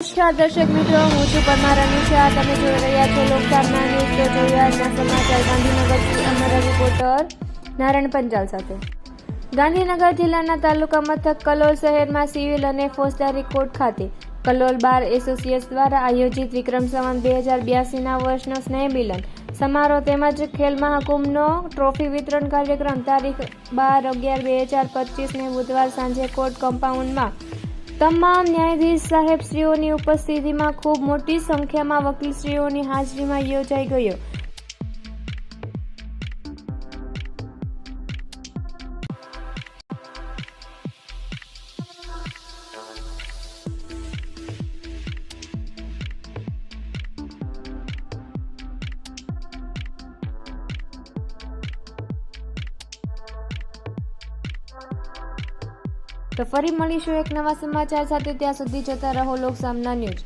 નમસ્કાર દર્શક મિત્રો, હું છું પરમાર અનુષા તમે જોઈ રહ્યા છો લોકસામના ન્યૂઝ તો જોઈએ આજના સમાચાર ગાંધીનગરથી અમારા રિપોર્ટર નારાયણ પંચાલ સાથે. ગાંધીનગર જિલ્લાના તાલુકા મથક કલોલ શહેરમાં સિવિલ અને ફોજદારી કોર્ટ ખાતે કલોલ બાર એસોસિએશન દ્વારા આયોજિત વિક્રમ સંવત બે હજાર બ્યાસીના વર્ષનો સ્નેહ મિલન સમારોહ તેમજ ખેલ મહાકુંભનો ટ્રોફી વિતરણ કાર્યક્રમ તારીખ બાર અગિયાર બે હજાર પચીસને બુધવાર સાંજે કોર્ટ કમ્પાઉન્ડમાં તમામ ન્યાયાધીશ સાહેબશ્રીઓની ઉપસ્થિતિમાં ખૂબ મોટી સંખ્યામાં વકીલશ્રીઓની હાજરીમાં યોજાઈ ગયો. તો ફરી મળીશું એક નવા સમાચાર સાથે. ત્યાં સુધી જતા રહો લોક સામના ન્યૂઝ.